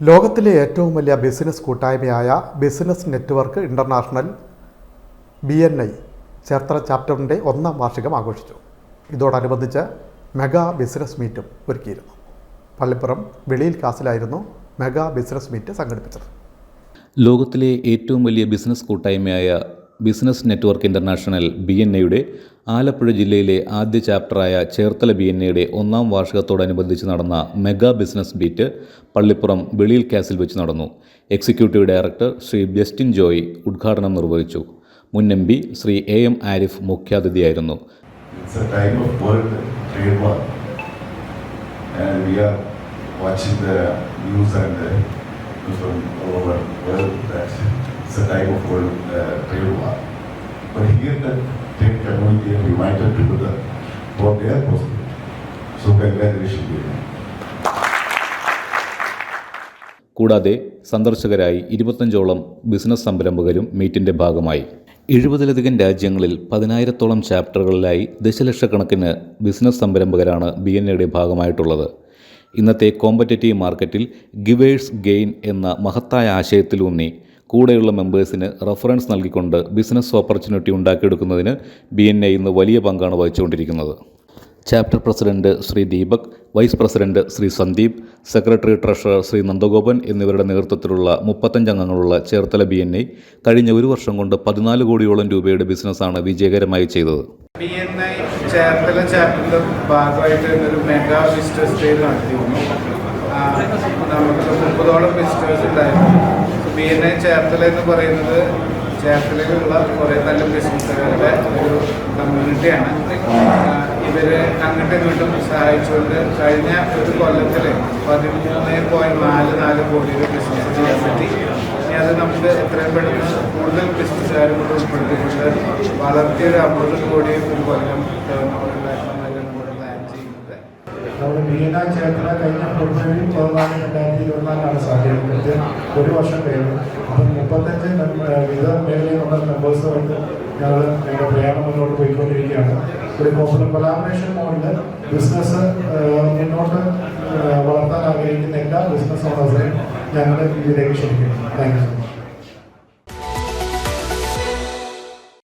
ലോകത്തിലെ ഏറ്റവും വലിയ ബിസിനസ് കൂട്ടായ്മയായ business network international B N I Cherthala ചാപ്റ്ററിന്റെ ഒന്നാം വാർഷികം ആഘോഷിച്ചു. ഇതോടനുബന്ധിച്ച് മെഗാ ബിസിനസ് മീറ്റും ഒരുക്കിയിരുന്നു. പള്ളിപ്പുറം വെളിയിൽ കാസിലായിരുന്നു മെഗാ ബിസിനസ് മീറ്റ് സംഘടിപ്പിച്ചത്. ലോകത്തിലെ ഏറ്റവും വലിയ ബിസിനസ് കൂട്ടായ്മയായ business network international B N എയുടെ ആലപ്പുഴ ജില്ലയിലെ ആദ്യ ചാപ്റ്ററായ ചേർത്തല ബി എൻ എയുടെ ഒന്നാം വാർഷികത്തോടനുബന്ധിച്ച് നടന്ന മെഗാ ബിസിനസ് ബീറ്റ് പള്ളിപ്പുറം വെളിയിൽ കാസിൽ വെച്ച് നടന്നു. എക്സിക്യൂട്ടീവ് ഡയറക്ടർ ശ്രീ ജസ്റ്റിൻ ജോയ് ഉദ്ഘാടനം നിർവഹിച്ചു. മുൻ M P Shri A M Arif മുഖ്യാതിഥിയായിരുന്നു. Watching the news and uh, from all over world it's a time of world uh, war. But here the trade community are united together for their prosperity. So congratulations. കൂടാതെ സന്ദർശകരായി ഇരുപത്തഞ്ചോളം business സംരംഭകരും മീറ്റിന്റെ ഭാഗമായി എഴുപതിലധികം രാജ്യങ്ങളിൽ പതിനായിരത്തോളം ചാപ്റ്ററുകളിലായി ദശലക്ഷക്കണക്കിന് business സംരംഭകരാണ് B N എയുടെ ഭാഗമായിട്ടുള്ളത് ഇന്നത്തെ competitive മാർക്കറ്റിൽ givers gain എന്ന മഹത്തായ ആശയത്തിലൂന്നി കൂടെയുള്ള മെമ്പേഴ്സിന് റഫറൻസ് നൽകിക്കൊണ്ട് ബിസിനസ് ഓപ്പർച്യൂണിറ്റി ഉണ്ടാക്കിയെടുക്കുന്നതിന് ബി എൻ എ ഇന്ന് വലിയ പങ്കാണ് വഹിച്ചുകൊണ്ടിരിക്കുന്നത്. Chapter president Shri Deepak vice president Shri Sandeep secretary treasurer Shri Nandagopan എന്നിവരുടെ നേതൃത്വത്തിലുള്ള മുപ്പത്തഞ്ച് അംഗങ്ങളുള്ള ചേർത്തല ബി കഴിഞ്ഞ ഒരു വർഷം കൊണ്ട് പതിനാല് കോടിയോളം രൂപയുടെ ബിസിനസ്സാണ് വിജയകരമായി ചെയ്തത്. ബി എൻ ഐ ചേർത്തല ചാപ്റ്ററിന്റെ ഭാഗമായിട്ട് ഒരു മെഗാ വിസ്റ്റേഴ്സ് ഡേ നടത്തിയിരുന്നു നമുക്ക് മുപ്പതോളം വിസ്റ്റേഴ്സ് ഉണ്ടായിരുന്നു. ബി എൻ ഐ ചേർത്തല എന്ന് പറയുന്നത് ചേർത്തലയിലുള്ള കുറേ നല്ല ബിസിനസ്സുകാരുടെ ഒരു കമ്മ്യൂണിറ്റിയാണ് ഇവർ അങ്ങോട്ടും ഇങ്ങോട്ടും സഹായിച്ചുകൊണ്ട് കഴിഞ്ഞ ഒരു കൊല്ലത്തിൽ പതിമൂന്ന് പോയിന്റ് നാല് നാല് കോടിയുടെ ബിസിനസ് ചെയ്യാൻ പറ്റി. ഇനി അത് നമുക്ക് എത്രയും പെട്ടെന്ന് വളർത്തിയ ഒരു അമ്പത് കോടി ഒരു കൊല്ലം നമ്മൾ പ്ലാൻ ചെയ്യുന്നത്. നമ്മുടെ ആ ചേർത്തല കഴിഞ്ഞ ഫെബ്രുവരി പതിനാല് രണ്ടായിരത്തി ഇരുപത്തിനാലാണ് സാധ്യത ഒരു വർഷം കഴിഞ്ഞു. അപ്പം മുപ്പത്തഞ്ച് വിവിധ മേഖലയിലുള്ള മെമ്പേഴ്സുമായിട്ട് ഞങ്ങൾ ഞങ്ങളുടെ പ്രയാണം മുന്നോട്ട് പോയിക്കൊണ്ടിരിക്കുകയാണ്. ഒരു കൊലാബറേഷൻ മോഡിൽ ബിസിനസ് മുന്നോട്ട് വളർത്താൻ ആഗ്രഹിക്കുന്ന എല്ലാ ബിസിനസ് ഓണേഴ്സിനെയും ഞങ്ങൾ ഇതിലേക്ക് ക്ഷണിക്കുന്നു. Thank you